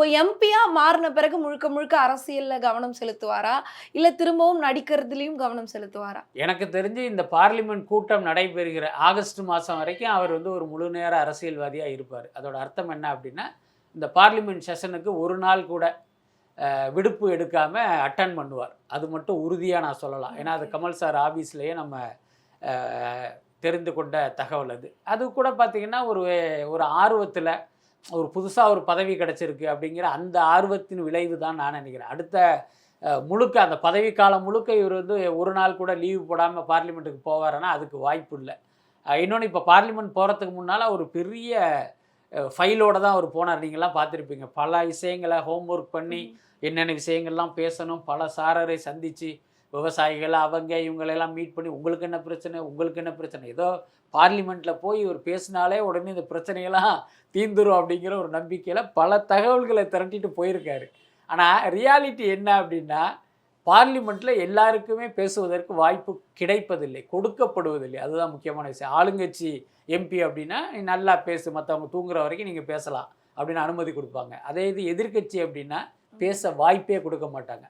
இப்போ எம்பியா மாறின பிறகு முழுக்க முழுக்க அரசியல்ல கவனம் செலுத்துவாரா? இல்ல திரும்பவும் நடிக்கிறதுலயும் கவனம் செலுத்துவாரா? எனக்கு தெரிஞ்சு இந்த பார்லிமெண்ட் கூட்டம் நடைபெறுகிற ஆகஸ்ட் மாதம் வரைக்கும் அவர் வந்து ஒரு முழு நேர அரசியல்வாதியாக இருப்பார். அதோட அர்த்தம் என்ன அப்படின்னா இந்த பார்லிமெண்ட் செஷனுக்கு ஒரு நாள் கூட விடுப்பு எடுக்காமல் அட்டன் பண்ணுவார். அது மட்டும் உறுதியாக நான் சொல்லலாம். ஏன்னா அது கமல் சார் ஆஃபீஸ்லேயே நம்ம தெரிந்து கொண்ட தகவல் அது. அது கூட பார்த்திங்கன்னா ஒரு ஒரு ஆர்வத்தில் ஒரு புதுசாக ஒரு பதவி கிடச்சிருக்கு அப்படிங்கிற அந்த ஆர்வத்தின் விளைவு தான் நான் நினைக்கிறேன். அடுத்த முழுக்க அந்த பதவி காலம் முழுக்க இவர் வந்து ஒரு நாள் கூட லீவு போடாமல் பார்லிமெண்ட்டுக்கு போவாருன்னா அதுக்கு வாய்ப்பு இல்லை. இன்னொன்று இப்போ பார்லிமெண்ட் போகிறதுக்கு முன்னால் ஒரு பெரிய ஃபைலோட தான் அவர் போனார். நீங்களாம் பார்த்துருப்பீங்க. பல விஷயங்களை ஹோம்ஒர்க் பண்ணி என்னென்ன விஷயங்கள்லாம் பேசணும் பல சாரரை சந்தித்து விவசாயிகள் அவங்க இவங்களெல்லாம் மீட் பண்ணி உங்களுக்கு என்ன பிரச்சனை உங்களுக்கு என்ன பிரச்சனை? ஏதோ பார்லிமெண்ட்டில் போய் இவர் பேசினாலே உடனே இந்த பிரச்சனையெல்லாம் தீந்துரும் அப்படிங்கிற ஒரு நம்பிக்கையில் பல தகவல்களை திரட்டிட்டு போயிருக்காரு. ஆனால் ரியாலிட்டி என்ன அப்படின்னா பார்லிமெண்ட்டில் எல்லாருக்குமே பேசுவதற்கு வாய்ப்பு கிடைப்பதில்லை கொடுக்கப்படுவதில்லை. அதுதான் முக்கியமான விஷயம். ஆளுங்கட்சி எம்பி அப்படின்னா நல்லா பேசு மற்றவங்க தூங்குற வரைக்கும் நீங்கள் பேசலாம் அப்படின்னு அனுமதி கொடுப்பாங்க. அதே இது எதிர்க்கட்சி அப்படின்னா பேச வாய்ப்பே கொடுக்க மாட்டாங்க.